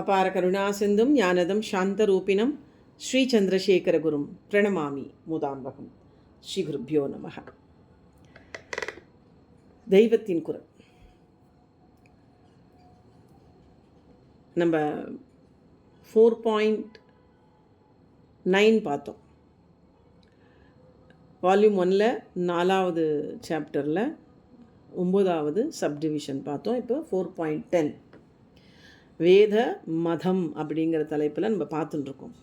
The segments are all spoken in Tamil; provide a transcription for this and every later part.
அபார கருணாசிந்தும் ஞானதம் சாந்தரூபிணம் ஸ்ரீ சந்திரசேகரகுரும் பிரணமாமி மூதாம்பகம். ஸ்ரீ குருப்பியோ நமக. தெய்வத்தின் குரல். நம்ம ஃபோர் பாயிண்ட் நைன் பார்த்தோம். வால்யூம் ஒனில் நாலாவது சாப்டரில் ஒம்போதாவது சப்டிவிஷன் பார்த்தோம். இப்போ ஃபோர் பாயிண்ட் டென் வேத மதம் அப்படிங்கிற தலைப்பில் நம்ம பார்த்துட்டுருக்கோம்.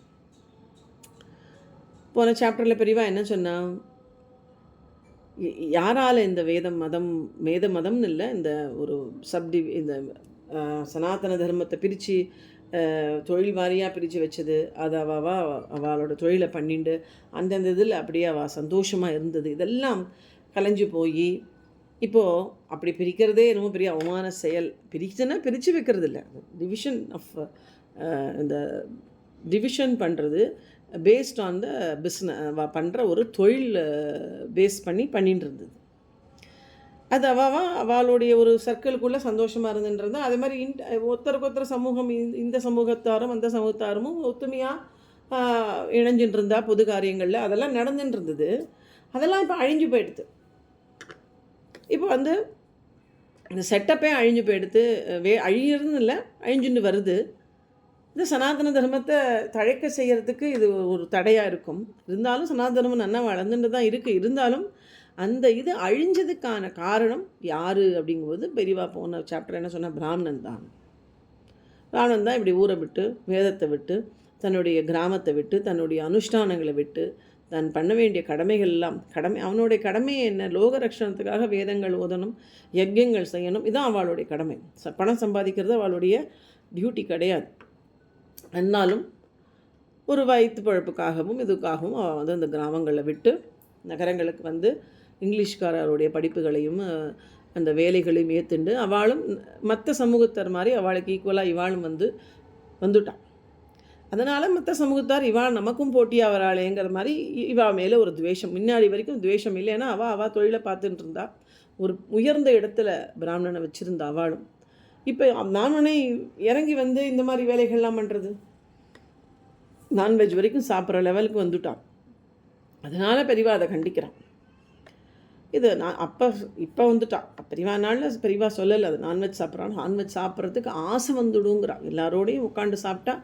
போன சாப்டரில் பெரியவா என்ன சொன்னால் யாரால் இந்த வேதம் மதம் வேத மதம்னு இல்லை இந்த ஒரு சப்டி இந்த சனாதன தர்மத்தை பிரித்து தொழில் வாரியாக பிரித்து வச்சது. அது அவா அவளோட தொழிலை பண்ணிண்டு அந்தந்த இதில் அப்படியே அவள் சந்தோஷமாக இருந்தது. இதெல்லாம் கலைஞ்சு போய் இப்போது அப்படி பிரிக்கிறதே என்னமோ பெரிய அவமான செயல். பிரிச்சுன்னா பிரித்து வைக்கிறது இல்லை டிவிஷன் ஆஃப் இந்த டிவிஷன் பண்ணுறது பேஸ்ட் ஆன் த பிஸ்ன பண்ணுற ஒரு தொழில் பேஸ் பண்ணி பண்ணிட்டு இருந்தது அது அவாவா அவளுடைய ஒரு சர்க்கிளுக்குள்ளே சந்தோஷமாக இருந்துன்றது அதே மாதிரி இன் ஒருத்தருக்கு ஒருத்தர் சமூகம் இந்த- சமூகத்தாரும் அந்த சமூகத்தாரும் ஒத்துமையாக இணைஞ்சுட்டு இருந்தா பொது காரியங்களில் அதெல்லாம் நடந்துட்டு இருந்தது அதெல்லாம் இப்போ அழிஞ்சு போயிடுது. இப்போ வந்து இந்த செட்டப்பே அழிஞ்சு போயிடுத்து வே அழியறதுன்னு இல்லை அழிஞ்சுன்னு வருது. இந்த சனாதன தர்மத்தை தழைக்க செய்கிறதுக்கு இது ஒரு தடையாக இருக்கும். இருந்தாலும் சனாதன தர்மம் நல்லா வளர்ந்துட்டு தான் இருக்குது இருந்தாலும் அந்த இது அழிஞ்சதுக்கான காரணம் யார் அப்படிங்கும்போது பெரியவா போன சாப்டர் என்ன சொன்னால் பிராமணன் தான். பிராமணன் தான் இப்படி ஊரை விட்டு வேதத்தை விட்டு தன்னுடைய கிராமத்தை விட்டு தன்னுடைய அனுஷ்டானங்களை விட்டு தான் பண்ண வேண்டிய கடமைகள் எல்லாம் கடமை அவனுடைய கடமையை என்ன? லோக ரட்சணத்துக்காக வேதங்கள் ஓதணும் யஜ்யங்கள் செய்யணும் இதுதான் அவளுடைய கடமை. ச பணம் சம்பாதிக்கிறது அவளுடைய டியூட்டி கிடையாது. என்னாலும் ஒரு வயிற்று பழப்புக்காகவும் இதுக்காகவும் அவள் வந்து அந்த கிராமங்களை விட்டு நகரங்களுக்கு வந்து இங்கிலீஷ்காரருடைய படிப்புகளையும் அந்த வேலைகளையும் ஏற்றுண்டு அவளும் மற்ற சமூகத்தார் மாதிரி அவளுக்கு ஈக்குவலாக இவாளும் வந்து வந்துட்டான். அதனால் மற்ற சமூகத்தார் இவாள் நமக்கும் போட்டியாக வராளேங்கிற மாதிரி இவா மேலே ஒரு துவேஷம். முன்னாடி வரைக்கும் துவேஷம் இல்லைன்னா அவள் அவள் தொழிலை பார்த்துட்டு இருந்தா ஒரு உயர்ந்த இடத்துல பிராமணனை வச்சுருந்தா அவளும். இப்போ நானுனே இறங்கி வந்து இந்த மாதிரி வேலைகள்லாம் பண்ணுறது நான்வெஜ் வரைக்கும் சாப்பிட்ற லெவலுக்கு வந்துட்டான். அதனால் பெரியவா அதை கண்டிக்கிறான். இது நான் அப்போ இப்போ வந்துட்டான். பெரியவா நாளில் பெரியவா சொல்லலை. அது நான்வெஜ் சாப்பிட்றான். நான்வெஜ் சாப்பிட்றதுக்கு ஆசை வந்துடுங்கிறான். எல்லாரோடையும் உட்காந்து சாப்பிட்டா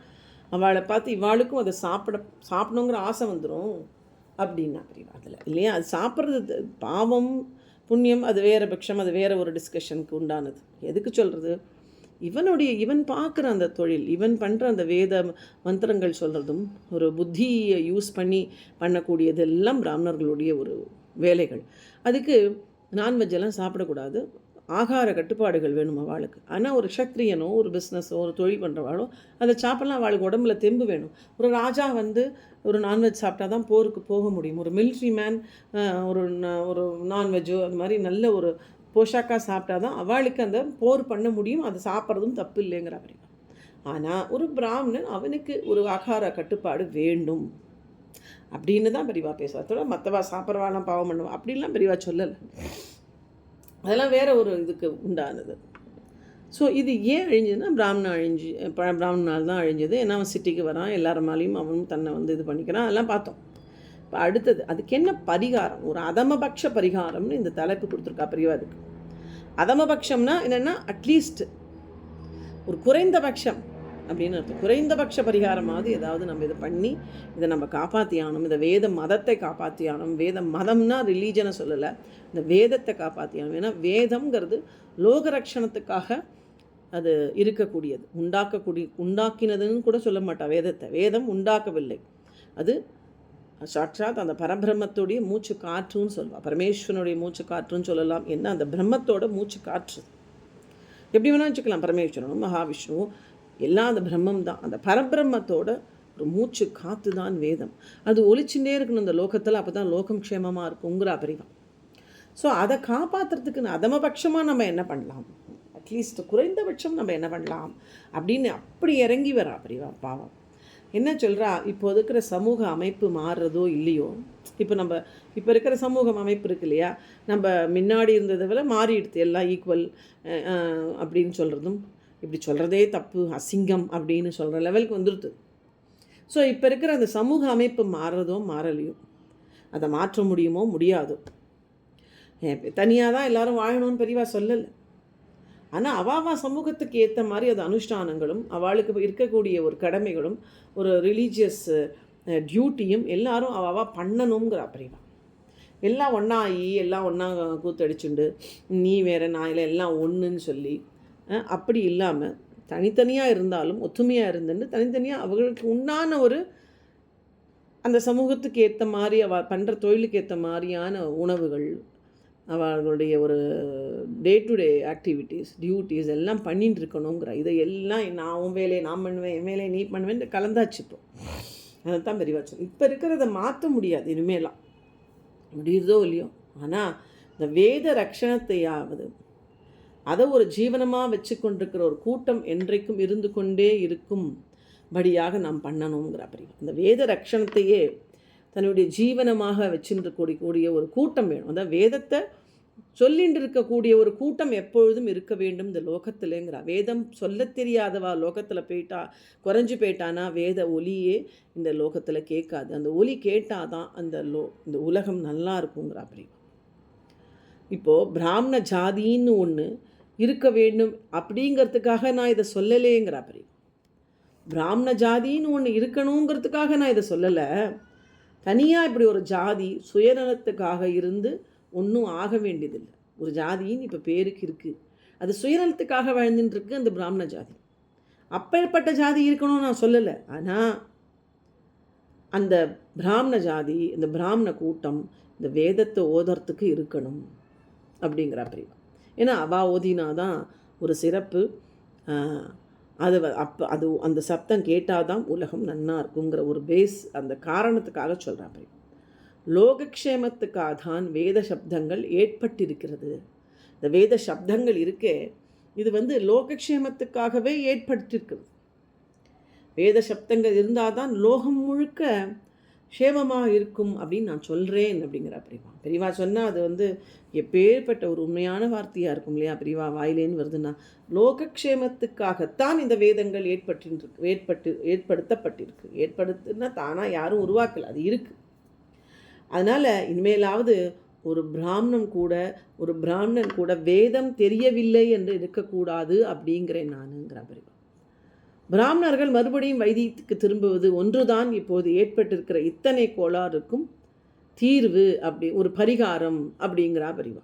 அவளை பார்த்து இவாளுக்கும் அதை சாப்பிட சாப்பிடணுங்கிற ஆசை வந்துடும் அப்படின்னா. பெரியவா அதில் இல்லையா? அது சாப்பிட்றது பாவம் புண்ணியம் அது வேறு பட்சம் அது வேறு ஒரு டிஸ்கஷனுக்கு உண்டானது. எதுக்கு சொல்கிறது இவனுடைய இவன் பார்க்குற அந்த தொழில் இவன் பண்ணுற அந்த வேத மந்திரங்கள் சொல்கிறதும் ஒரு புத்தியை யூஸ் பண்ணி பண்ணக்கூடியது எல்லாம் பிராமணர்களுடைய ஒரு வேலைகள். அதுக்கு நான்வெஜ் எல்லாம் சாப்பிடக்கூடாது. ஆகார கட்டுப்பாடுகள் வேணும் அவளுக்கு. ஆனால் ஒரு க்ஷத்ரியனோ ஒரு பிஸ்னஸோ ஒரு தொழில் பண்ணுறவாளோ அதை சாப்பிட்லாம் அவளுக்கு உடம்புல தெம்பு வேணும். ஒரு ராஜா வந்து ஒரு நான்வெஜ் சாப்பிட்டா தான் போருக்கு போக முடியும். ஒரு மிலிட்ரி மேன் ஒரு ஒரு நான்வெஜ்ஜோ அது மாதிரி நல்ல ஒரு போஷாக்காக சாப்பிட்டா தான் அவளுக்கு அந்த போர் பண்ண முடியும். அதை சாப்பிட்றதும் தப்பு இல்லைங்கிற மாதிரி. ஆனால் ஒரு பிராமணன் அவனுக்கு ஒரு ஆகார கட்டுப்பாடு வேண்டும். அப்படின்னு தான் பெரியவா பேசுவா. மற்றவா சாப்பிட்றவாலாம் பாவம் பண்ணுவா. அப்படிலாம் பெரியவா சொல்லலை. அதெல்லாம் வேறு ஒரு இதுக்கு உண்டானது. ஸோ இது ஏன் அழிஞ்சதுன்னா பிராமணன் அழிஞ்சு ப- பிராமணனால் தான் அழிஞ்சது. ஏன்னா அவன் சிட்டிக்கு வரான் எல்லாருமாலையும் அவனும் தன்னை வந்து இது பண்ணிக்கிறான். அதெல்லாம் பார்த்தோம். இப்போ அடுத்தது அதுக்கு என்ன பரிகாரம்? ஒரு அதமபக்ஷ பரிகாரம்னு இந்த தலைப்பு கொடுத்துருக்கா பெரியவா அதுக்கு. அதமபக்ஷம்னா என்னென்னா அட்லீஸ்ட் ஒரு குறைந்தபட்சம். அப்படின்னு அர்த்தம். குறைந்தபட்ச பரிகாரமாவது ஏதாவது நம்ம இதை பண்ணி இதை நம்ம காப்பாற்றியானோம் இந்த வேத மதத்தை காப்பாற்றியானோம் வேத மதம்னா ரிலீஜனை சொல்லலை. இந்த வேதத்தை காப்பாற்றியானோம் ஏன்னா வேதம்ங்கிறது லோகரக்ஷணத்துக்காக அது இருக்கக்கூடியது. உண்டாக்கக்கூடிய உண்டாக்கினதுன்னு கூட சொல்ல மாட்டா வேதத்தை. வேதம் உண்டாக்கவில்லை. அது சாட்சாத் அந்த பரபிரம்மத்துடைய மூச்சு காற்றுன்னு சொல்லுவா. பரமேஸ்வரனுடைய மூச்சு காற்றுன்னு சொல்லலாம். என்ன? அந்த பிரம்மத்தோட மூச்சு காற்று. எப்படி வேணால் வச்சுக்கலாம். பரமேஸ்வரனும் மகாவிஷ்ணுவும் எல்லாம் அந்த பிரம்மம் தான். அந்த பரபிரம்மத்தோட ஒரு மூச்சு காத்து தான் வேதம். அது ஒழிச்சுட்டே இருக்கணும் இந்த லோகத்தில் அப்போ தான் லோகம் க்ஷேமமாக இருக்குங்கிற பெரியவா ஸோ அதை காப்பாற்றுறதுக்கு அதமபட்சமாக நம்ம என்ன பண்ணலாம்? அட்லீஸ்ட் குறைந்தபட்சம் நம்ம என்ன பண்ணலாம்? அப்படின்னு அப்படி இறங்கி வரா பிரிவா பாவம். என்ன சொல்கிறா இப்போ இருக்கிற சமூக அமைப்பு மாறுறதோ இல்லையோ? இப்போ நம்ம இப்போ இருக்கிற சமூகம் அமைப்பு இருக்கு இல்லையா? நம்ம முன்னாடி இருந்ததை விட மாறிடுது. எல்லாம் ஈக்குவல் அப்படின்னு சொல்கிறதும் இப்படி சொல்கிறதே தப்பு அசிங்கம் அப்படின்னு சொல்கிற லெவலுக்கு வந்துடுது ஸோ இப்போ இருக்கிற அந்த சமூக அமைப்பு மாறுறதோ மாறலையோ அதை மாற்ற முடியுமோ முடியாதோ. தனியாக தான் எல்லாரும் வாழணும்னு பெரியவா சொல்லலை. ஆனால் அவாவா சமூகத்துக்கு ஏற்ற மாதிரி அது அனுஷ்டானங்களும் அவளுக்கு இருக்கக்கூடிய ஒரு கடமைகளும் ஒரு ரிலீஜியஸ் டியூட்டியும் எல்லாரும் அவாவா பண்ணணுங்கிறா பெரியவா. எல்லாம் ஒன்றா ஆகி எல்லாம் ஒன்றா கூத்தடிச்சுண்டு நீ வேறு நான் இல்லை எல்லாம் ஒன்றுன்னு சொல்லி அப்படி இல்லாமல் தனித்தனியாக இருந்தாலும் ஒற்றுமையாக இருந்துன்னு தனித்தனியாக அவர்களுக்கு உண்டான ஒரு அந்த சமூகத்துக்கு ஏற்ற மாதிரி அவ பண்ணுற தொழிலுக்கு ஏற்ற மாதிரியான உணவுகள் அவர்களுடைய ஒரு day to day activities duties எல்லாம் பண்ணிட்டு இருக்கணுங்கிற இதை எல்லாம் நான் உன் வேலையை நான் பண்ணுவேன் என் வேலையை நீ பண்ணுவேன் கலந்தாச்சு இப்போ. அதை தான் விரிவாச்சும் இப்போ இருக்கிறத மாற்ற முடியாது இனிமேலாம். முடியுறதோ இல்லையோ? ஆனால் இந்த வேத ரக்ஷணத்தையாவது அதை ஒரு ஜீவனமாக வச்சு கொண்டிருக்கிற ஒரு கூட்டம் என்றைக்கும் இருந்து கொண்டே இருக்கும் படியாக நாம் பண்ணணுங்கிற அப்படி அந்த வேத ரக்ஷணத்தையே தன்னுடைய ஜீவனமாக வச்சுட்டு கூடிய கூடிய ஒரு கூட்டம் வேணும். அதான் வேதத்தை சொல்லிட்டு இருக்கக்கூடிய ஒரு கூட்டம் எப்பொழுதும் இருக்க வேண்டும் இந்த லோகத்திலேங்கிறா. வேதம் சொல்லத் தெரியாதவா லோகத்தில் போயிட்டா குறைஞ்சு போயிட்டானா வேத ஒலியே இந்த லோகத்தில் கேட்காது. அந்த ஒலி கேட்டால் தான் அந்த லோ இந்த உலகம் நல்லா இருக்குங்கிறா அப்படி இப்போது பிராமண ஜாதின்னு ஒன்று இருக்க வேண்டும் அப்படிங்கிறதுக்காக நான் இதை சொல்லலேங்கிற அப்படி. பிராமண ஜாதின்னு ஒன்று இருக்கணுங்கிறதுக்காக நான் இதை சொல்லலை. தனியாக இப்படி ஒரு ஜாதி சுயநலத்துக்காக இருந்து ஒன்றும் ஆக வேண்டியதில்லை. ஒரு ஜாதின்னு இப்போ பேருக்கு இருக்குது அது சுயநலத்துக்காக வாழ்ந்துட்டு இருக்கு அந்த பிராமண ஜாதி. அப்பேற்பட்ட ஜாதி இருக்கணும்னு நான் சொல்லலை. ஆனால் அந்த பிராமண ஜாதி இந்த பிராமண கூட்டம் இந்த வேதத்தை ஓதுறதுக்கு இருக்கணும் அப்படிங்கிற பிரிவு ஏன்னா அவா ஓதினா தான் ஒரு சிறப்பு. அது அப்போ அது அந்த சப்தம் கேட்டால் தான் உலகம் நன்னா இருக்குங்கிற ஒரு பேஸ் அந்த காரணத்துக்காக சொல்கிறாங்க லோகக்ஷேமத்துக்காக தான் வேத சப்தங்கள் ஏற்பட்டிருக்கிறது. இந்த வேத சப்தங்கள் இருக்கே இது வந்து லோகக்ஷேமத்துக்காகவே ஏற்பட்டிருக்கிறது வேத சப்தங்கள் இருந்தால் தான் லோகம் முழுக்க க்ஷேமமாக இருக்கும் அப்படின்னு நான் சொல்கிறேன் அப்படிங்கிற பெரியவா பெரியவா சொன்னால் அது வந்து எப்பேற்பட்ட ஒரு உண்மையான வார்த்தையாக இருக்கும் இல்லையா? பெரியவா வாயிலேன்னு வருதுன்னா லோகக்ஷேமத்துக்காகத்தான் இந்த வேதங்கள் ஏற்பட்டிருக்கு ஏற்பட்டு ஏற்படுத்தப்பட்டிருக்கு. ஏற்படுத்துனா தானாக யாரும் உருவாக்கல அது இருக்குது அதனால் இனிமேலாவது ஒரு பிராமணன் கூட ஒரு பிராமணன் கூட வேதம் தெரியவில்லை என்று இருக்கக்கூடாது அப்படிங்கிறேன் நானுங்கிற பெரியவா பிராமணர்கள் மறுபடியும் வைத்தியத்துக்கு திரும்புவது ஒன்றுதான் இப்போது ஏற்பட்டிருக்கிற இத்தனை கோளாறுக்கும் தீர்வு அப்படி ஒரு பரிகாரம் அப்படிங்கிறா பரிவா.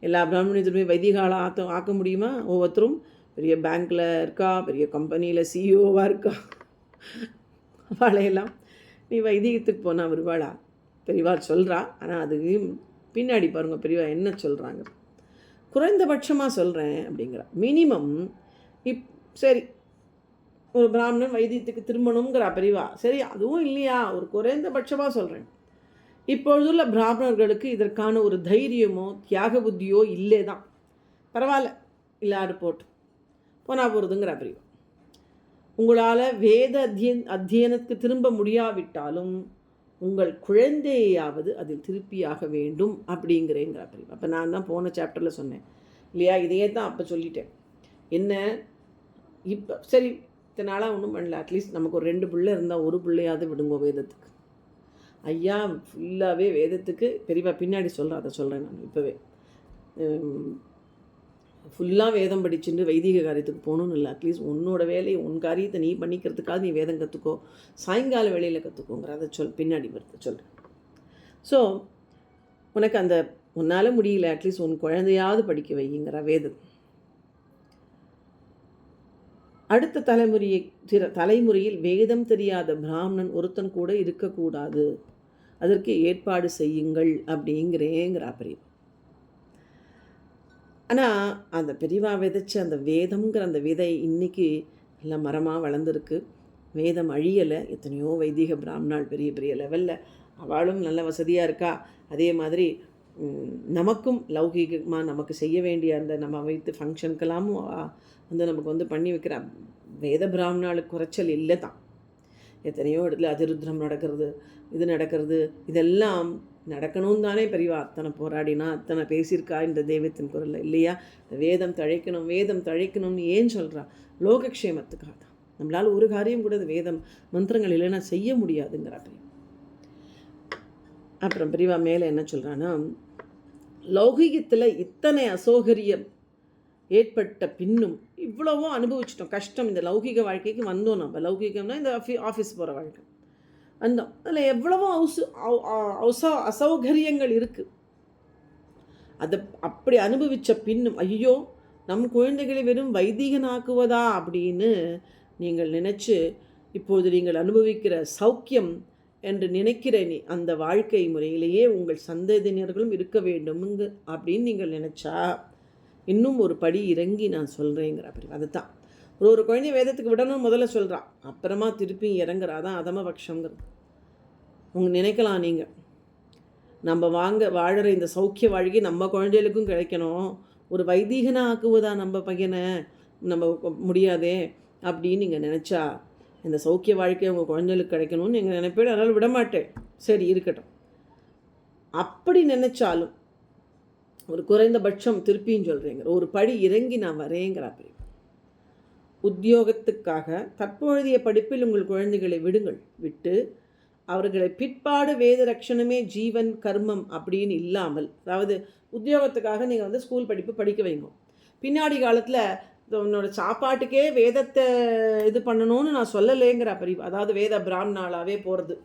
எல்லா பிராமணத்துமே வைதிகால ஆக்க ஆக்க முடியுமா? ஒவ்வொருத்தரும் பெரிய பேங்க்கில் இருக்கா? பெரிய கம்பெனியில் சிஇஓவாக இருக்கா? அவளையெல்லாம் நீ வைத்தியத்துக்கு போனால் வருவாளா? பெரியவா சொல்கிறா ஆனால் அதுக்கு பின்னாடி பாருங்கள் பெரியவா என்ன சொல்கிறாங்க குறைந்தபட்சமாக சொல்கிறேன் அப்படிங்கிறா. மினிமம் இப் சரி ஒரு பிராமணன் வைத்தியத்துக்கு திரும்பணுங்கிற பெரியவா சரி அதுவும் இல்லையா? ஒரு குறைந்தபட்சமாக சொல்கிறேன் இப்பொழுதுள்ள பிராமணர்களுக்கு இதற்கான ஒரு தைரியமோ தியாக புத்தியோ இல்லை தான். பரவாயில்ல இல்லாடு போட்டு. போனால் போகிறதுங்கிற பிரிவு. உங்களால் வேத அத்தியன் அத்தியனத்துக்கு திரும்ப முடியாவிட்டாலும் உங்கள் குழந்தையாவது அதில் திருப்பியாக வேண்டும் அப்படிங்கிறேங்கிற பிரிவு. அப்போ நான் தான் போன சாப்டரில் சொன்னேன். இல்லையா? இதையே தான் அப்போ சொல்லிட்டேன். என்ன? இப்போ சரி இத்தனை நாளாக ஒன்றும் பண்ணல. அட்லீஸ்ட் நமக்கு ஒரு ரெண்டு பிள்ளை இருந்தால் ஒரு பிள்ளையாவது விடுங்கோ வேதத்துக்கு. ஐயா ஃபுல்லாகவே வேதத்துக்கு பெரியவா பின்னாடி சொல்கிறேன் அதை சொல்கிறேன் நான் இப்போவே. ஃபுல்லாக வேதம் படிச்சுட்டு வைதிக காரியத்துக்கு போகணும்னு இல்லை. அட்லீஸ்ட் உன்னோட வேலையை உன் காரியத்தை நீ பண்ணிக்கிறதுக்காக நீ வேதம் கற்றுக்கோ சாயங்கால வேலையில் கற்றுக்கோங்கிற அதை சொல் பின்னாடி வருது சொல்கிறேன் ஸோ உனக்கு அந்த உன்னால் முடியல. அட்லீஸ்ட் உன் குழந்தையாவது படிக்க வைங்கிற வேதம். அடுத்த தலைமுறையை திற தலைமுறையில் வேதம் தெரியாத பிராமணன் ஒருத்தன் கூட இருக்கக்கூடாது. அதற்கு ஏற்பாடு செய்யுங்கள் அப்படிங்கிறேங்கிறா பெரியவா ஆனால் அந்த பெரியவா விதைச்ச அந்த வேதம்ங்கிற அந்த விதை இன்னைக்கு நல்ல மரமாக வளர்ந்துருக்கு. வேதம் அழியலை. எத்தனையோ வைதிக பிராமணால் பெரிய பெரிய லெவலில் அவளும் நல்ல வசதியாக இருக்கா? அதே மாதிரி நமக்கும் லௌகீகமாக நமக்கு செய்ய வேண்டிய அந்த நம்ம வைத்து ஃபங்க்ஷனுக்கெல்லாமும் வந்து நமக்கு வந்து பண்ணி வைக்கிற வேத பிராமணாளுக்கு குறைச்சல் இல்லை தான். எத்தனையோ இடத்துல அதிருத்ரம் நடக்கிறது இது நடக்கிறது இதெல்லாம் நடக்கணும் தானே பெரியவா அத்தனை போராடினா அத்தனை பேசியிருக்கா இந்த தெய்வத்தின் குரலில் இல்லையா? வேதம் தழைக்கணும் வேதம் தழைக்கணும்னு ஏன் சொல்கிறா லோகக்ஷேமத்துக்காக தான். நம்மளால் ஒரு காரியம் கூட வேதம் மந்திரங்கள் இல்லைன்னா செய்ய முடியாதுங்கிறா பெரியவா. அப்புறம் பெரியவா மேலே என்ன சொல்கிறான்னா லௌகிகத்தில் இத்தனை அசௌகரியம் ஏற்பட்ட பின்னும் இவ்வளவோ அனுபவிச்சிட்டோம். கஷ்டம் இந்த லௌகிக வாழ்க்கைக்கு வந்தோம் நம்ம. லௌகிகம்னா இந்த ஆஃபி ஆஃபீஸ் போகிற வாழ்க்கை. வந்தோம். அதில் எவ்வளவோ அவுசு அவு- அவுசா அசௌகரியங்கள் இருக்குது அதை அப்படி அனுபவித்த பின்னும் ஐயோ நம் குழந்தைகளை வெறும் வைதிகனாக்குவதா அப்படின்னு நீங்கள் நினச்சி இப்போது நீங்கள் அனுபவிக்கிற சௌக்கியம் என்று நினைக்கிற நீ அந்த வாழ்க்கை முறையிலேயே உங்கள் சந்ததியினர்களும் இருக்க வேண்டும்ங்க அப்படின்னு நீங்கள் நினச்சா இன்னும் ஒரு படி இறங்கி நான் சொல்கிறேங்கிற அப்படி அதுதான். ஒரு ஒரு குழந்தைய வேதத்துக்கு விடணும் முதல்ல சொல்கிறான் அப்புறமா திருப்பி இறங்குறா. தான் அதம பட்சங்கிறது உங்க நினைக்கலாம் நீங்கள் நம்ம வாங்க வாழற இந்த சௌக்கிய வாழ்க்கை நம்ம குழந்தைகளுக்கும் கிடைக்கணும். ஒரு வைதீகனாக ஆக்குவதா நம்ம பையனை நம்ம முடியாதே அப்படின்னு நீங்கள் நினச்சா இந்த சௌக்கிய வாழ்க்கை உங்கள் குழந்தைகளுக்கு கிடைக்கணும்னு எங்கள் நினைப்பேன். அதனால் விடமாட்டேன். சரி இருக்கட்டும். அப்படி நினைச்சாலும் ஒரு குறைந்தபட்சம் திருப்பியும் சொல்கிறேங்க ஒரு படி இறங்கி நான் வரேங்கிறாப்பி உத்தியோகத்துக்காக தற்பொழுதைய படிப்பில் உங்கள் குழந்தைகளை விடுங்கள். விட்டு அவர்களை பிற்பாடு வேத ரட்சணமே ஜீவன் கர்மம் அப்படின்னு இல்லாமல் அதாவது உத்தியோகத்துக்காக நீங்கள் வந்து ஸ்கூல் படிப்பு படிக்க வைங்க. பின்னாடி காலத்தில் உன்னோட சாப்பாட்டுக்கே வேதத்தை இது பண்ணணும்னு நான் சொல்லலேங்கிற பிரிவு. அதாவது வேத பிராமணாலாவே போகிறது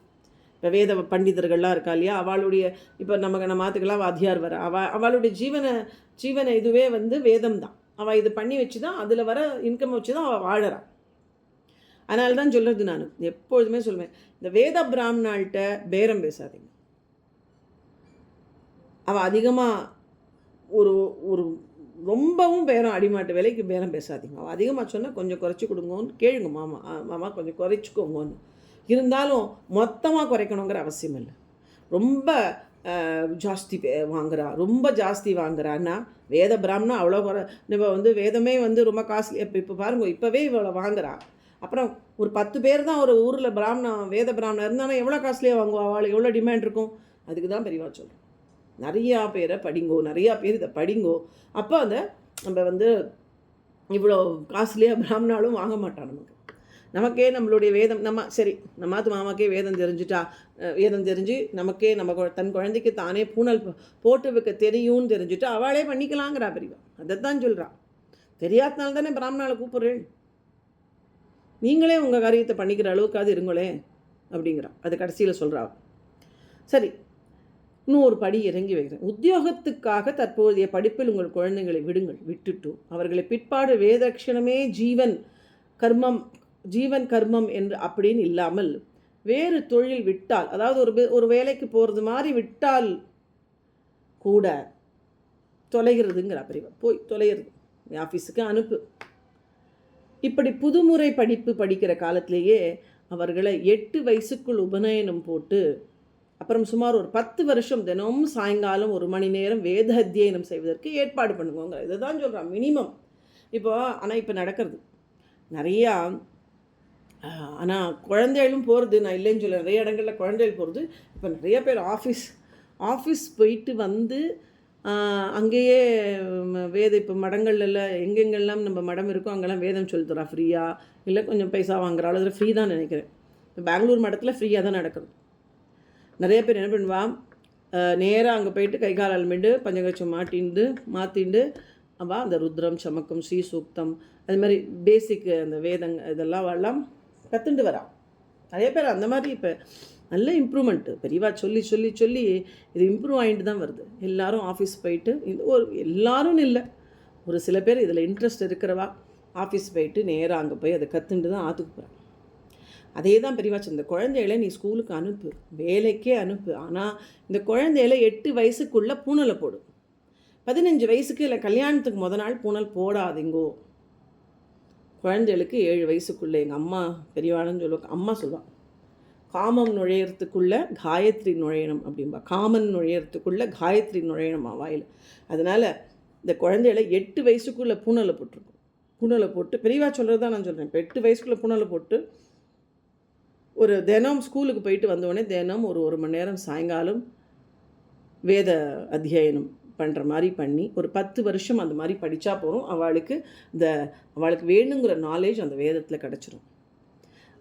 இப்போ வேத பண்டிதர்கள்லாம் இருக்கா இல்லையா? அவளுடைய இப்போ நமக்கு நம்ம மாத்துக்கெல்லாம் வாத்தியார் வர. அவ அவளுடைய ஜீவன ஜீவன இதுவே வந்து வேதம் தான் அவள் இது பண்ணி வச்சு தான் அதில் வர இன்கம் வச்சு தான் அவள் வாழறான் அதனால தான் சொல்கிறது நான். எப்பொழுதுமே சொல்லுவேன் இந்த வேத பிராமணாள்கிட்ட பேரம் பேசாதீங்க. அவள் அதிகமாக ஒரு ஒரு ரொம்பவும் பேரம் அடிமாட்டு விலைக்கு பேரம் பேசாதீங்க. அவள் அதிகமாக சொன்னால் கொஞ்சம் குறைச்சி கொடுங்கன்னு கேளுங்க மாமா. மாமா கொஞ்சம் குறைச்சிக்கோங்கன்னு. இருந்தாலும் மொத்தமாக குறைக்கணுங்கிற அவசியம் இல்லை. ரொம்ப ஜாஸ்தி பே- வாங்குறா. ரொம்ப ஜாஸ்தி வாங்குறான்னா வேத பிராமணம் அவ்வளோ குறை இப்போ வந்து வேதமே வந்து ரொம்ப காஸ்ட்லி. இப்போ இப்போ பாருங்க இப்போவே இவ்வளோ வாங்குறா. அப்புறம் ஒரு பத்து பேர் தான் ஒரு ஊரில் பிராமணா வேத பிராமணா இருந்தாலும் எவ்வளோ காஸ்ட்லியாக வாங்குவா? அவளுக்கு எவ்வளோ டிமாண்ட் இருக்கும்? அதுக்கு தான் பெரியவா சொல்கிறேன் நிறையா பேரை படிங்கோ நிறையா பேர் இதை படிங்கோ. அப்போ அந்த நம்ம வந்து இவ்வளோ காஸ்ட்லியாக பிராமணாலும் வாங்க மாட்டான் நமக்கு. நமக்கே நம்மளுடைய வேதம் நம்ம சரி நம்மாத்து மாமாக்கே வேதம் தெரிஞ்சுட்டா வேதம் தெரிஞ்சு நமக்கே நம்ம தன் குழந்தைக்கு தானே பூனல் போட்டு வைக்க தெரியும்னு தெரிஞ்சுட்டு அவளே பண்ணிக்கலாங்கிறா பெரியவா. அதைத்தான் சொல்கிறான் தெரியாதனால தானே பிராமணாவை கூப்பிட்றேன் நீங்களே உங்கள் காரியத்தை பண்ணிக்கிற அளவுக்காவது இருங்களே அப்படிங்கிறா. அது கடைசியில் சொல்கிறா சரி இன்னும் ஒரு படி இறங்கி வைக்கிறேன் உத்தியோகத்துக்காக தற்போதைய படிப்பில் உங்கள் குழந்தைகளை விடுங்கள். விட்டுட்டு அவர்களை பிற்பாடு வேதக்ஷணமே ஜீவன் கர்மம் ஜீவன் கர்மம் என்று அப்படின்னு இல்லாமல் வேறு தொழில் விட்டால் அதாவது ஒரு வே- ஒரு வேலைக்கு போகிறது மாதிரி விட்டால் கூட தொலைகிறதுங்கிற பிரிவு. போய் தொலைகிறது. நீ ஆஃபீஸுக்கு அனுப்பு. இப்படி புதுமுறை படிப்பு படிக்கிற காலத்திலேயே அவர்களை எட்டு வயசுக்குள் உபநயனம் போட்டு அப்புறம் சுமார் ஒரு பத்து வருஷம் தினமும் சாயங்காலம் ஒரு மணி நேரம் வேத அத்தியனம் செய்வதற்கு ஏற்பாடு பண்ணுவோங்க. இதை தான் சொல்கிறான் மினிமம் இப்போ ஆனால் இப்போ நடக்கிறது. நிறையா ஆனால் குழந்தைகளும் போகிறது நான் இல்லைன்னு சொல்ல நிறைய இடங்களில் குழந்தைகள் போகிறது இப்போ நிறைய பேர் ஆஃபீஸ் ஆஃபீஸ் போயிட்டு வந்து அங்கேயே வேதம் இப்போ மடங்கள்ல எங்கெங்கெல்லாம் நம்ம மடம் இருக்கோ அங்கெல்லாம் வேதம் சொல்லித்தரா ஃப்ரீயாக இல்லை கொஞ்சம் பைசா வாங்குறாள் அதில் ஃப்ரீ தான் நினைக்கிறேன். இப்போ பெங்களூர் மடத்தில் ஃப்ரீயாக தான் நடக்கிறது நிறைய பேர் என்ன பண்ணுவா நேராக அங்கே போயிட்டு கை கால் அலமிண்டு பஞ்சகச்சம் மாட்டிண்டு மாற்றிண்டு அவள் அந்த ருத்ரம் சமக்கம் ஸ்ரீ சூக்தம் அது மாதிரி பேசிக் அந்த வேதங்க இதெல்லாம் எல்லாம் கற்றுண்டு வரான் நிறைய பேர் அந்த மாதிரி இப்போ நல்ல இம்ப்ரூவ்மெண்ட்டு பெரியவா சொல்லி சொல்லி சொல்லி இது இம்ப்ரூவ் ஆகிட்டு தான் வருது. எல்லோரும் ஆஃபீஸ் போயிட்டு இது ஒரு எல்லாரும் இல்லை. ஒரு சில பேர் இதில் இன்ட்ரெஸ்ட் இருக்கிறவா ஆஃபீஸ் போயிட்டு நேராக அங்கே போய் அதை கற்றுண்டு தான் ஆற்றுக்கு போகிறாங்க அதே தான் பெரியவா இந்த குழந்தைகளை நீ ஸ்கூலுக்கு அனுப்பு வேலைக்கே அனுப்பு. ஆனால் இந்த குழந்தைகளை எட்டு வயசுக்குள்ளே பூனலை போடு. பதினஞ்சு வயசுக்கு இல்லை கல்யாணத்துக்கு முத நாள் பூனல் போடாதீங்கோ. குழந்தைகளுக்கு ஏழு வயசுக்குள்ளே எங்கள் அம்மா பெரியவாளுன்னு சொல்லுவாங்க அம்மா சொல்லுவாள் காமம் நுழையிறதுக்குள்ளே காயத்ரி நுழையணும் அப்படிம்பா. காமன் நுழையிறதுக்குள்ளே காயத்ரி நுழையணுமா வாயில். அதனால் இந்த குழந்தைகளை எட்டு வயசுக்குள்ளே பூனலை போட்டிருக்கும். பூனலை போட்டு பெரியவா சொல்கிறது தான் நான் சொல்கிறேன் இப்போ எட்டு வயசுக்குள்ளே பூனலை போட்டு ஒரு தினம் ஸ்கூலுக்கு போயிட்டு வந்தோடனே தினம் ஒரு ஒரு மணி நேரம் சாயங்காலம் வேத அத்தியாயனம் பண்ணுற மாதிரி பண்ணி ஒரு பத்து வருஷம் அந்த மாதிரி படித்தா போகிறோம் அவளுக்கு இந்த அவளுக்கு வேணுங்கிற நாலேஜ் அந்த வேதத்தில் கிடச்சிரும்.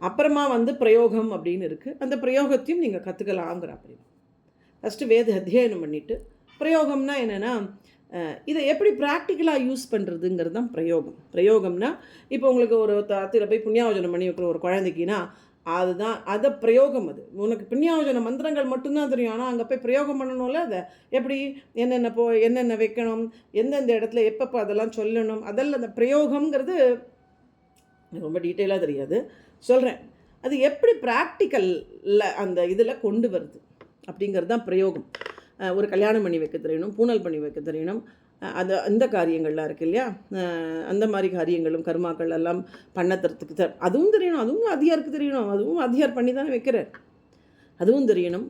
அப்புறமா வந்து பிரயோகம் அப்படின்னு இருக்குது அந்த பிரயோகத்தையும் நீங்கள் கற்றுக்கலாங்கிற அப்படி ஃபஸ்ட்டு வேத அத்தியாயனம் பண்ணிவிட்டு பிரயோகம்னா என்னென்னா இதை எப்படி ப்ராக்டிக்கலாக யூஸ் பண்ணுறதுங்கிறது தான் பிரயோகம். பிரயோகம்னா இப்போ உங்களுக்கு ஒரு தத்தில் போய் புண்ணியாவஜனம் பண்ணி வைக்கிற ஒரு குழந்தைக்குன்னா அதுதான் அதை பிரயோகம் அது. உனக்கு புண்ணியாவஜன மந்திரங்கள் மட்டும்தான் தெரியும். ஆனால் அங்கே போய் பிரயோகம் பண்ணணும்ல அதை? எப்படி? என்னென்ன போ என்னென்ன வைக்கணும்? எந்தெந்த இடத்துல எப்பப்போ அதெல்லாம் சொல்லணும்? அதெல்லாம் அந்த பிரயோகம்ங்கிறது ரொம்ப டீட்டெயிலாக தெரியாது. சொல்கிறேன் அது எப்படி ப்ராக்டிக்கலில் அந்த இதில் கொண்டு வருது? அப்படிங்கிறது தான் பிரயோகம் ஒரு கல்யாணம் பண்ணி வைக்க தெரியணும் பூனல் பண்ணி வைக்க தெரியணும். அது அந்த காரியங்கள்லாம் இருக்கு இல்லையா? அந்த மாதிரி காரியங்களும் கர்மாக்கள் எல்லாம் பண்ணத்துறதுக்கு தர் அதுவும் தெரியணும் அதுவும் அதிகாருக்கு தெரியணும் அதுவும் அதிகார் பண்ணி தானே வைக்கிறார். அதுவும் தெரியணும்.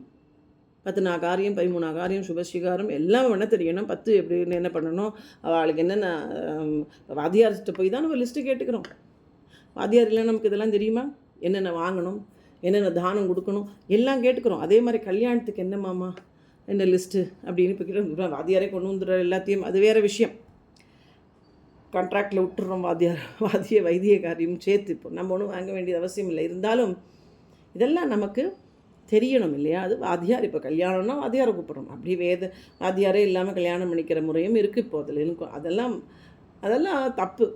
பத்து நான் காரியம் பதிமூணா காரியம் சுபஸ்வீகாரம் எல்லாம் வேணால் தெரியணும். பத்து எப்படின்னு என்ன பண்ணணும்? அவளுக்கு என்னென்ன வாதியார்கிட்ட போய் தான் நம்ம லிஸ்ட்டு கேட்டுக்கிறோம். வாத்தியார் இல்லை நமக்கு இதெல்லாம் தெரியுமா? என்னென்ன வாங்கணும்? என்னென்ன தானம் கொடுக்கணும்? எல்லாம் கேட்டுக்கிறோம். அதே மாதிரி கல்யாணத்துக்கு என்ன மாமா? என்ன லிஸ்ட்டு அப்படின்னு இப்போ கிட்ட வாத்தியாரே கொண்டு வந்துடுற எல்லாத்தையும். அது வேறு விஷயம். கான்ட்ராக்டில் விட்டுறோம் வாத்தியார் வாத்திய வைத்திய காரியம் சேர்த்து. இப்போ நம்ம ஒன்றும் வாங்க வேண்டியது அவசியம் இல்லை. இருந்தாலும் இதெல்லாம் நமக்கு தெரியணும் இல்லையா? அது வாத்தியார் இப்போ கல்யாணம்னா வாத்தியாரை கூப்பிட்றோம். அப்படி வேத வாத்தியாரே இல்லாமல் கல்யாணம் பண்ணிக்கிற முறையும் இருக்குது இப்போ அதில். இருக்கும் அதெல்லாம் அதெல்லாம் தப்பு.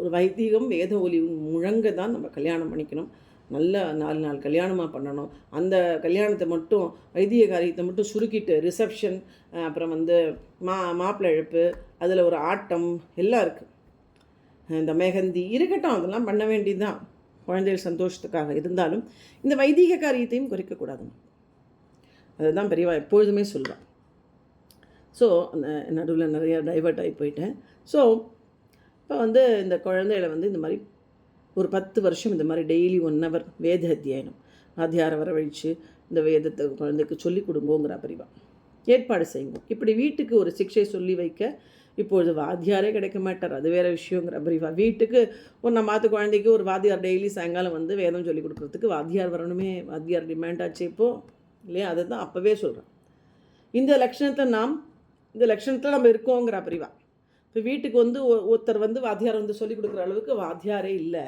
ஒரு வைத்திகம் வேத ஒலி முழங்க தான் நம்ம கல்யாணம் பண்ணிக்கணும். நல்ல நாலு நாள் கல்யாணமாக பண்ணணும். அந்த கல்யாணத்தை மட்டும் வைத்திய காரியத்தை மட்டும் சுருக்கிட்டு ரிசப்ஷன் அப்புறம் வந்து மா மாப்பிள்ளை இழப்பு அதில் ஒரு ஆட்டம் எல்லாம் இருக்குது இந்த மெஹந்தி இருக்கட்டும் அதெல்லாம் பண்ண வேண்டியதுதான். குழந்தைகள் சந்தோஷத்துக்காக இருந்தாலும் இந்த வைதீக காரியத்தையும் குறைக்கக்கூடாது அதுதான் பெரியவா எப்பொழுதுமே சொல்லுவாள் ஸோ அந்த நடுவில் நிறையா டைவர்ட் ஆகி போயிட்டேன். ஸோ இப்போ வந்து இந்த குழந்தைகளை வந்து இந்த மாதிரி ஒரு பத்து வருஷம் இந்த மாதிரி டெய்லி ஒன் ஹவர் வேத அத்தியாயனம் வாத்தியாரை வரவழைச்சு இந்த வேதத்தை குழந்தைக்கு சொல்லிக் கொடுங்கோங்கிற பிரிவா. ஏற்பாடு செய்யுங்க இப்படி வீட்டுக்கு ஒரு சிக்ஷை சொல்லி வைக்க இப்பொழுது வாத்தியாரே கிடைக்க மாட்டார். அது வேறு விஷயங்கிற பிரிவா. வீட்டுக்கு ஒரு நம்ம மாற்று குழந்தைக்கு ஒரு வாத்தியார் டெய்லி சாயங்காலம் வந்து வேதம் சொல்லி கொடுக்குறதுக்கு வாத்தியார் வரணுமே வாத்தியார் டிமாண்ட் ஆச்சு இப்போது இல்லையா? அதை தான் அப்போவே சொல்கிறேன் இந்த லட்சணத்தை நாம் இந்த லட்சணத்தில் நம்ம இருக்கோங்கிற பிரிவா. இப்போ வீட்டுக்கு வந்து ஒ- ஒருத்தர் வந்து வாத்தியார் வந்து சொல்லி கொடுக்குற அளவுக்கு வாத்தியாரே இல்லை.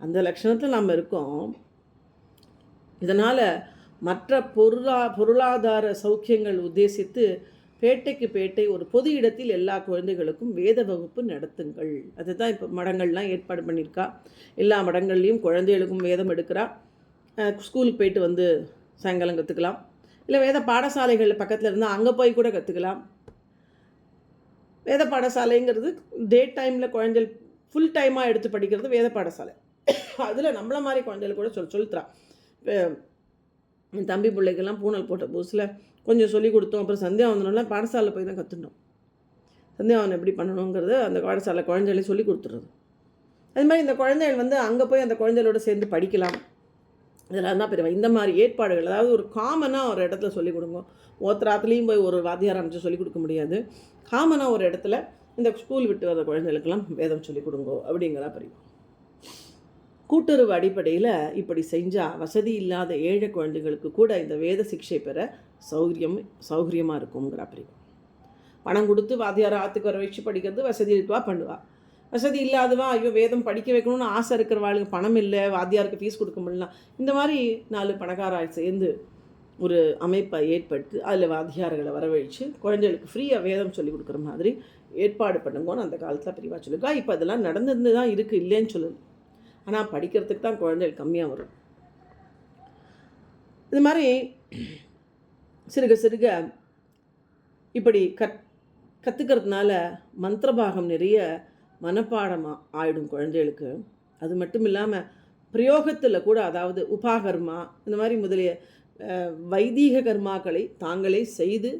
அந்த லட்சணத்தில் நம்ம இருக்கோம். இதனால் மற்ற பொருளா பொருளாதார சௌக்கியங்கள் உத்தேசித்து பேட்டைக்கு பேட்டை ஒரு பொது இடத்தில் எல்லா குழந்தைகளுக்கும் வேத வகுப்பு நடத்துங்கள். அதுதான் இப்போ மடங்கள்லாம் ஏற்பாடு பண்ணியிருக்கா எல்லா மடங்கள்லேயும் குழந்தைகளுக்கும் வேதம் எடுக்கிறா. ஸ்கூலுக்கு போயிட்டு வந்து சாயங்காலம் கற்றுக்கலாம் இல்லை வேத பாடசாலைகள் பக்கத்தில் இருந்தால் அங்கே போய் கூட கற்றுக்கலாம் வேத பாடசாலைங்கிறது டே டைமில் குழந்தைகள் ஃபுல் டைமாக எடுத்து படிக்கிறது வேத பாடசாலை. அதில் நம்மள மாதிரி குழந்தைகள் கூட சொல் சொல்லித்தரான் என் தம்பி பிள்ளைக்கெல்லாம் பூனல் போட்ட புதுசில் கொஞ்சம் சொல்லி கொடுத்தோம். அப்புறம் சந்தியா சந்தியாவந்தனம்னா பாடசாலை போய் தான் கற்றுட்டோம் சந்தியாவந்தனம் எப்படி பண்ணணுங்கிறது அந்த பாடசாலை குழந்தைகளையும் சொல்லி கொடுத்துருது அது மாதிரி இந்த குழந்தைகள் வந்து அங்கே போய் அந்த குழந்தைகளோட சேர்ந்து படிக்கலாம். இதெல்லாம் தான் பெரியவா இந்த மாதிரி ஏற்பாடுகள் அதாவது ஒரு காமனாக ஒரு இடத்துல சொல்லிக் கொடுங்க. ஒருத்தராத்துலேயும் போய் ஒரு வாத்தியார் அமைச்சு சொல்லிக் கொடுக்க முடியாது. காமனாக ஒரு இடத்துல இந்த ஸ்கூல் விட்டு வர குழந்தைகளுக்கெல்லாம் வேதம் சொல்லிக் கொடுங்கோ அப்படிங்கிறா பெரியவா கூட்டுறவு அடிப்படையில் இப்படி செஞ்சால் வசதி இல்லாத ஏழை குழந்தைகளுக்கு கூட இந்த வேத சிக்ஷை பெற சௌகரியம் சௌகரியமாக இருக்குங்கிறா பிரிவு. பணம் கொடுத்து வாத்தியார் ஆற்றுக்கு வர வச்சு படிக்கிறது வசதி இருக்குவா பண்ணுவா. வசதி இல்லாதவா? ஐயோ வேதம் படிக்க வைக்கணும்னு ஆசை இருக்கிறவாளுக்கு பணம் இல்லை வாத்தியாருக்கு ஃபீஸ் கொடுக்க முடியலாம் இந்த மாதிரி நாலு பணக்காராய் சேர்ந்து ஒரு அமைப்பை ஏற்படுத்தி அதில் வாத்தியார்களை வரவழைச்சு குழந்தைகளுக்கு ஃப்ரீயாக வேதம் சொல்லி கொடுக்குற மாதிரி ஏற்பாடு பண்ணுங்கன்னு அந்த காலத்தில் பெரியவா சொல்லியிருக்கா. இப்போ அதெல்லாம் நடந்துருந்து தான் இருக்குது இல்லைன்னு சொல்லல. ஆனால் படிக்கிறதுக்கு தான் குழந்தைகள் கம்மியாக வரும். இது மாதிரி சிறுக சிறுக இப்படி கத் கற்றுக்கிறதுனால மந்திரபாகம் நிறைய மனப்பாடமாக ஆயிடும் குழந்தைகளுக்கு. அது மட்டும் இல்லாமல் பிரயோகத்தில் கூட அதாவது உபாகர்மா இந்த மாதிரி முதலிய வைதீக கர்மாக்களை தாங்களே செய்து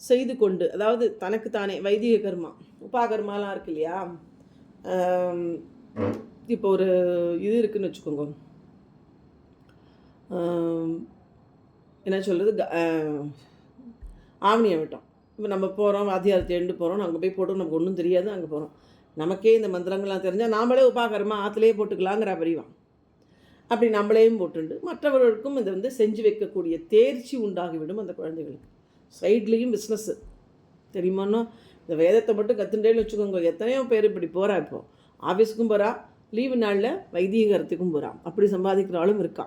செய்து கொண்டு அதாவது தனக்கு தானே வைதீக கர்மா உபாகர்மாலாம் இருக்கு இல்லையா? இப்போ ஒரு இது இருக்குன்னு வச்சுக்கோங்க. என்ன சொல்கிறது ஆவணியை விட்டோம் இப்போ நம்ம போகிறோம் வாத்தியாரத்தை தேண்டு போகிறோம் அங்கே போய் போட்டோம் நமக்கு ஒன்றும் தெரியாது அங்கே போகிறோம் நமக்கே இந்த மந்திரங்கள்லாம் தெரிஞ்சால் நாமளே உபாகரமா ஆற்றுலேயே போட்டுக்கலாங்கிற அறிவான் அப்படி நம்மளையும் போட்டுண்டு மற்றவர்களுக்கும் இதை வந்து செஞ்சு வைக்கக்கூடிய தேர்ச்சி உண்டாகிவிடும் அந்த குழந்தைகளுக்கு. சைட்லேயும் பிஸ்னஸ்ஸு தெரியுமாண்ணா இந்த வேதத்தை மட்டும் கற்றுட்டேன்னு வச்சுக்கோங்க. எத்தனையோ பேர் இப்படி போகிறா இப்போ. ஆஃபீஸுக்கும் போகிறா லீவு நாளில் வைதீகரத்துக்கும் போகிறா அப்படி சம்பாதிக்கிற இருக்கா.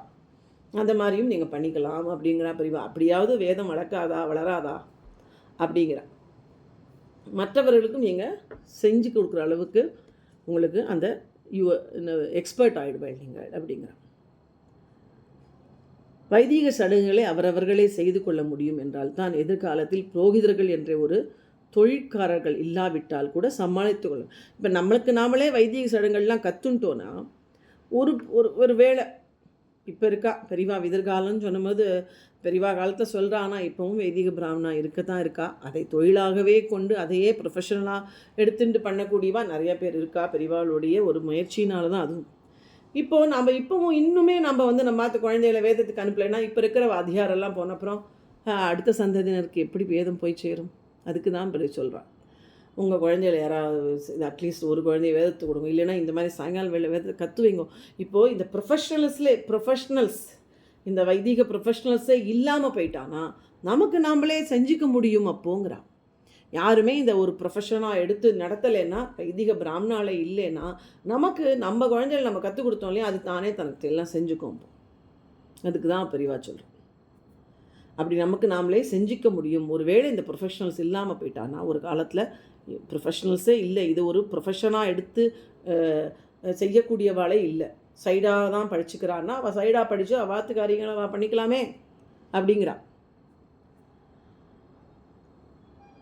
அந்த மாதிரியும் நீங்கள் பண்ணிக்கலாம் அப்படிங்கிறா பிரிவா. அப்படியாவது வேதம் வளர்க்காதா வளராதா? அப்படிங்கிறா. மற்றவர்களுக்கும் நீங்கள் செஞ்சு கொடுக்குற அளவுக்கு உங்களுக்கு அந்த யூ எக்ஸ்பர்ட் ஆகிடுவேன் நீங்கள் அப்படிங்கிற. வைதீக சடங்குகளை அவரவர்களே செய்து கொள்ள முடியும் என்றால் தான் எதிர்காலத்தில் புரோகிதர்கள் என்ற ஒரு தொழிற்காரர்கள் இல்லாவிட்டால் கூட சமாளித்து கொள்ளும் இப்போ நம்மளுக்கு நாமளே வைத்திய சடங்குகள்லாம் கற்றுன்ட்டோன்னா ஒரு ஒரு ஒரு வேலை இப்போ இருக்கா பெரியவா எதிர்காலம்னு சொன்னபோது பெரிவா காலத்தை சொல்கிறா ஆனால் இப்போவும் வைதிக பிராமணா இருக்க தான் இருக்கா. அதை தொழிலாகவே கொண்டு அதையே ப்ரொஃபஷனலாக எடுத்துட்டு பண்ணக்கூடியவா நிறைய பேர் இருக்கா. பெரிவாளுடைய ஒரு முயற்சினால தான் அதுவும். இப்போது நம்ம இப்போவும் இன்னுமே நம்ம வந்து நம்ம மாற்ற குழந்தைகளை வேதத்துக்கு அனுப்பலைன்னா இப்போ இருக்கிற அதிகாரெல்லாம் போன அப்புறம் அடுத்த சந்ததியினருக்கு எப்படி வேதம் போய் சேரும்? அதுக்கு தான் இப்படி சொல்கிறான் உங்கள் குழந்தைகள் யாராவது அட்லீஸ்ட் ஒரு குழந்தைய வேதத்தை கொடுங்க. இல்லைன்னா இந்த மாதிரி சாயங்காலம் வேலை வேதத்தை கற்றுவீங்க இப்போது இந்த ப்ரொஃபஷனல்ஸ்லே ப்ரொஃபஷ்னல்ஸ் இந்த வைதிக ப்ரொஃபஷ்னல்ஸே இல்லாமல் போயிட்டானா? நமக்கு நாம்ளே செஞ்சுக்க முடியும் அப்போங்கிறான். யாருமே இந்த ஒரு ப்ரொஃபஷனாக எடுத்து நடத்தலைன்னா வைதிக பிராமணாலே இல்லைன்னா நமக்கு நம்ம குழந்தைகள் நம்ம கற்றுக் கொடுத்தோம் இல்லையா அது தானே தனக்கு எல்லாம் செஞ்சுக்கோம் அதுக்கு தான் பெரியவா சொல்கிறேன் அப்படி நமக்கு நாமளே செஞ்சிக்க முடியும். ஒருவேளை இந்த ப்ரொஃபஷனல்ஸ் இல்லாமல் போயிட்டான்னா ஒரு காலத்தில் ப்ரொஃபஷ்னல்ஸே இல்லை. இது ஒரு ப்ரொஃபஷனாக எடுத்து செய்யக்கூடியவாளே இல்லை. சைடாக தான் படிச்சுக்கிறான்னா அவள் சைடாக படித்து அவாத்து காரியங்களை அவள் பண்ணிக்கலாமே அப்படிங்கிறா.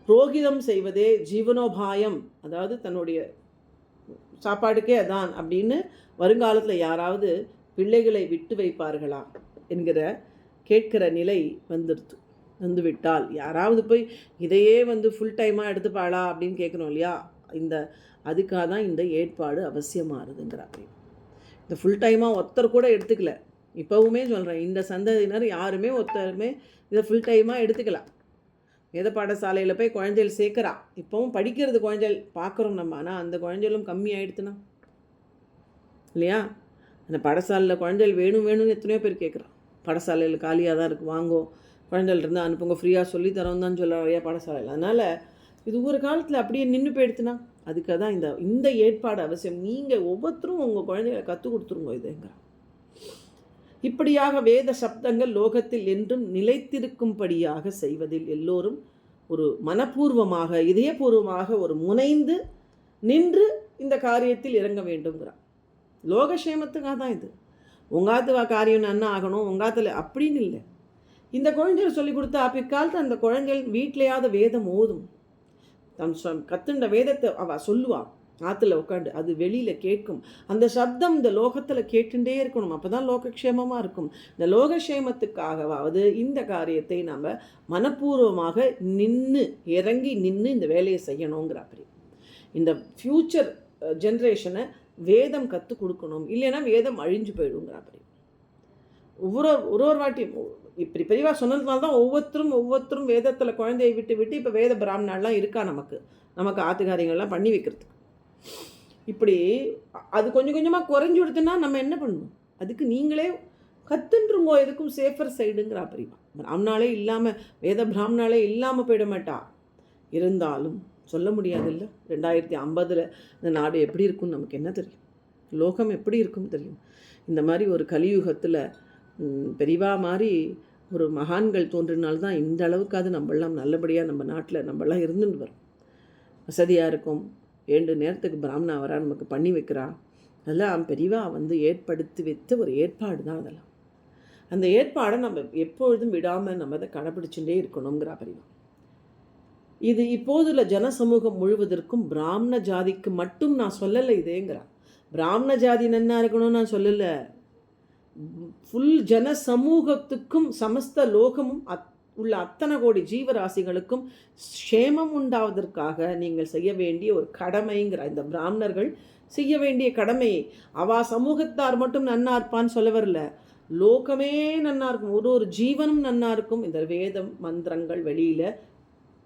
புரோகிதம் செய்வதே ஜீவனோபாயம் அதாவது தன்னுடைய சாப்பாடுக்கே அதான் அப்படின்னு வருங்காலத்தில் யாராவது பிள்ளைகளை விட்டு வைப்பார்களா என்கிற கேட்கிற நிலை வந்துடுது வந்துவிட்டால். யாராவது போய் இதையே வந்து ஃபுல் டைமாக எடுத்துப்பாளா அப்படின்னு கேட்கணும் இல்லையா? இந்த அதுக்காக தான் இந்த ஏற்பாடு அவசியமாகுதுங்கிறாங்க இந்த ஃபுல் டைமாக ஒருத்தர் கூட எடுத்துக்கல. இப்போவுமே சொல்கிறேன் இந்த சந்ததியினர் யாருமே ஒருத்தருமே இதை ஃபுல் டைமாக எடுத்துக்கலாம் வேத பாடசாலையில் போய் குழந்தைகள் சேர்க்குறா. இப்போவும் படிக்கிறது குழந்தைகள் பார்க்குறோம் நம்ம. ஆனால் அந்த குழந்தைகளும் கம்மி இல்லையா? அந்த பாடசாலையில் குழந்தைகள் வேணும் வேணும்னு எத்தனையோ பேர் கேட்குறான் பாடசாலையில் காலியாக தான் இருக்குது வாங்கோ. குழந்தைகள் இருந்தால் அனுப்புங்க ஃப்ரீயாக சொல்லித்தரோம் தான் சொல்ல நிறையா பாடசாலையில். அதனால் இது ஒரு காலத்தில் அப்படியே நின்று போயிடுத்துனா அதுக்காக தான் இந்த இந்த ஏற்பாடு அவசியம். நீங்கள் ஒவ்வொருத்தரும் உங்கள் குழந்தைகளை கற்றுக் கொடுத்துருங்க இதுங்க இப்படியாக வேத சப்தங்கள் லோகத்தில் என்றும் நிலைத்திருக்கும்படியாக செய்வதில் எல்லோரும் ஒரு மனப்பூர்வமாக இதயபூர்வமாக ஒரு முனைந்து நின்று இந்த காரியத்தில் இறங்க வேண்டுங்கிறான் லோகக்ஷேமத்துக்காக தான் இது. உங்காத்து காரியம் என்ன ஆகணும்? உங்காத்தில் அப்படின்னு இல்லை. இந்த குழந்தைகள் சொல்லி கொடுத்தா பிற்காலத்தில் அந்த குழந்தைகள் வீட்டிலையாவது வேதம் ஓதும். தன் கத்துண்ட வேதத்தை அவள் சொல்லுவாள் ஆற்றுல உட்காந்து அது வெளியில் கேட்கும். அந்த சப்தம் இந்த லோகத்தில் கேட்டுட்டே இருக்கணும். அப்போ தான் லோகக்ஷேமமாக இருக்கும். இந்த லோகக்ஷேமத்துக்காகவாவது இந்த காரியத்தை நம்ம மனப்பூர்வமாக நின்று இறங்கி நின்று இந்த வேலையை செய்யணுங்கிற அப்படி இந்த ஃப்யூச்சர் ஜென்ரேஷனை வேதம் கற்றுக் கொடுக்கணும். இல்லைன்னா வேதம் அழிஞ்சு போயிடுங்கிற அப்படி ஒவ்வொரு ஒரு ஒரு வாட்டி இப்படி பெரியவா சொன்னதுனால தான் ஒவ்வொருத்தரும் ஒவ்வொருத்தரும் வேதத்தில் குழந்தையை விட்டு விட்டு இப்போ வேத பிராமணாலாம் இருக்கா நமக்கு? நமக்கு ஆத்துக்காரியங்கள்லாம் பண்ணி வைக்கிறதுக்கு. இப்படி அது கொஞ்சம் கொஞ்சமாக குறைஞ்சி கொடுத்துன்னா நம்ம என்ன பண்ணணும் அதுக்கு நீங்களே கத்துன்றுங்கோ எதுக்கும் சேஃபர் சைடுங்கிறா பெரியவா பிராமணாலே இல்லாமல் வேத பிராமணாலே இல்லாமல் போயிட மாட்டா. இருந்தாலும் சொல்ல முடியாதுல்ல? ரெண்டாயிரத்தி ஐம்பதில் இந்த நாடு எப்படி இருக்கும்னு நமக்கு என்ன தெரியும்? லோகம் எப்படி இருக்கும்னு தெரியும்? இந்த மாதிரி ஒரு கலியுகத்தில் பெரிவா மாதிரி ஒரு மகான்கள் தோன்றினால்தான் இந்த அளவுக்காவது நம்மளாம் நல்லபடியாக நம்ம நாட்டில் நம்மளாம் இருந்துட்டு வரோம். வசதியாக இருக்கும். ஏழு நேரத்துக்கு பிராமணா வரா நமக்கு பண்ணி வைக்கிறா. அதெல்லாம் பெரிவா வந்து ஏற்படுத்தி வைத்த ஒரு ஏற்பாடு தான் அதெல்லாம். அந்த ஏற்பாடை நம்ம எப்பொழுதும் விடாமல் நம்ம அதை கடைப்பிடிச்சுட்டே இருக்கணுங்கிறா பெரிவா. இது இப்போதுள்ள ஜனசமூகம் முழுவதற்கும் பிராமண ஜாதிக்கு மட்டும் நான் சொல்லலை இதேங்கிறா. பிராமண ஜாதி நன்னா இருக்கணும்னு நான் சொல்லலை. ஃபுல் ஜன சமூகத்துக்கும் சமஸ்த லோகமும் அத் உள்ள அத்தனை கோடி ஜீவராசிகளுக்கும் க்ஷேமம் உண்டாவதற்காக நீங்கள் செய்ய வேண்டிய ஒரு கடமைங்கிற இந்த பிராமணர்கள் செய்ய வேண்டிய கடமையை அவா சமூகத்தார் மட்டும் நன்னா இருப்பான்னு சொல்ல வரல. லோகமே நன்னா இருக்கும். ஒரு ஒரு ஜீவனும் நன்னா இருக்கும். இந்த வேதம் மந்திரங்கள் வெளியில்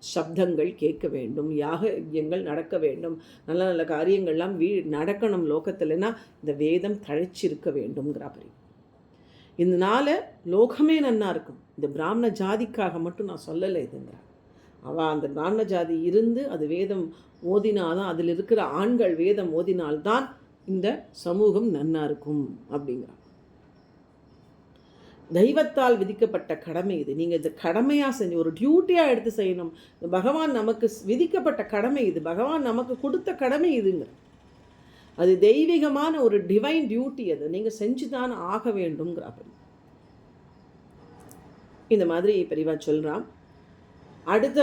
சப்தங்கள் கேட்க வேண்டும். யாக யஜ்யங்கள் நடக்க வேண்டும். நல்ல நல்ல காரியங்கள்லாம் வீ நடக்கணும் லோகத்தில்னா இந்த வேதம் தழைச்சிருக்க வேண்டும்ங்கிறா இதனால் லோகமே நன்னா இருக்கும். இந்த பிராமண ஜாதிக்காக மட்டும் நான் சொல்லலை இதுங்கிறார் அவள் அந்த பிராமண ஜாதி இருந்து அது வேதம் ஓதினாதான் அதில் இருக்கிற ஆண்கள் வேதம் ஓதினால்தான் இந்த சமூகம் நன்னா இருக்கும் அப்படிங்கிறான் தெய்வத்தால் விதிக்கப்பட்ட கடமை இது. நீங்கள் இது கடமையாக செஞ்சு ஒரு டியூட்டியாக எடுத்து செய்யணும். பகவான் நமக்கு விதிக்கப்பட்ட கடமை இது. பகவான் நமக்கு கொடுத்த கடமை இதுங்க. அது தெய்வீகமான ஒரு டிவைன் டியூட்டி அது. நீங்கள் செஞ்சு தான் ஆக வேண்டும்ங்கிறாப்படி இந்த மாதிரி பெரியவா சொல்கிறான் அடுத்த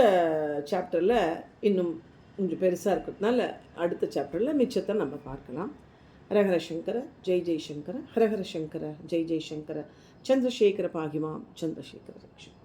சாப்டரில் இன்னும் கொஞ்சம் பெருசாக இருக்கிறதுனால அடுத்த சாப்டரில் மிச்சத்தை நம்ம பார்க்கலாம். ஹரஹர சங்கர ஜெய் ஜெய்சங்கர ஹரஹர சங்கர ஜெய் ஜெய்சங்கர சந்திரசேகர பாகிமாம் சந்திரசேகர ரக்ஷன்